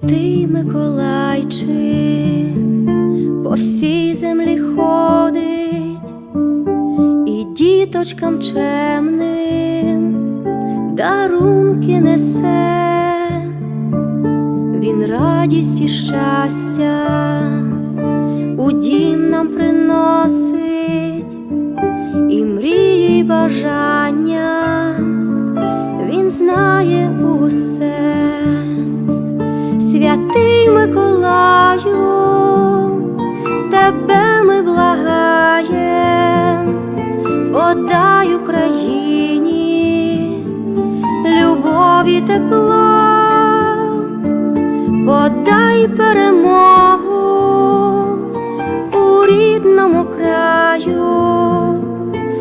Святий Миколайчик по всій землі ходить і діточкам чемним дарунки несе, він радість і щастя у дім нам приносить, і мрії, і Святий Миколаю, тебе ми благаєм, подай Україні любові тепла, подай перемогу у рідному краю,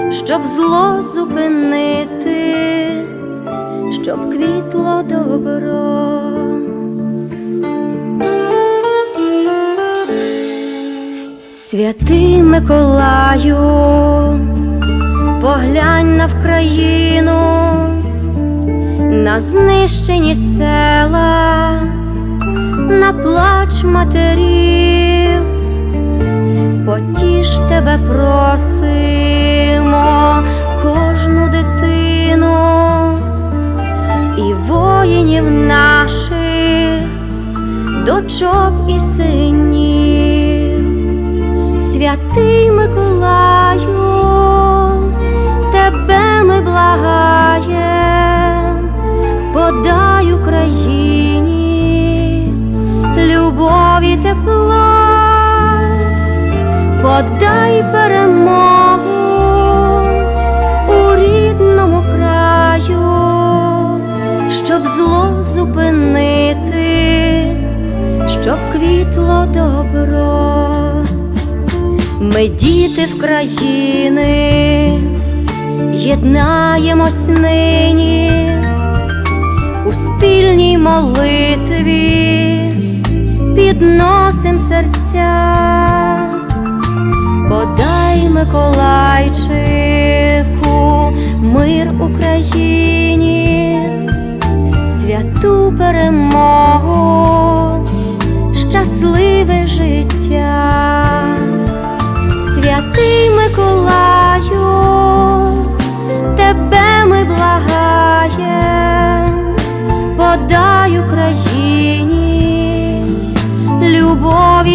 щоб зло зупинити, щоб квітло добро. Святий Миколаю, поглянь на Вкраїну, на знищені села, на плач матерів, потіш тебе просимо, кожну дитину і воїнів наших, дочок і синів. Святий Миколаю, тебе ми благаєм, подай Україні любові тепла, подай перемогу у рідному краю, щоб зло зупинити, щоб квітло добро. Ми діти в країни, єднаємось нині у спільній молитві, підносим серця, подай Миколайчику, мир Україні, святу перемогу,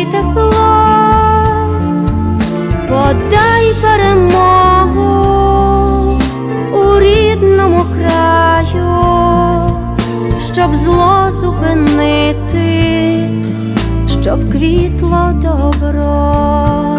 любові тепло, подай перемогу у рідному краю, щоб зло зупинити, щоб квітло добро.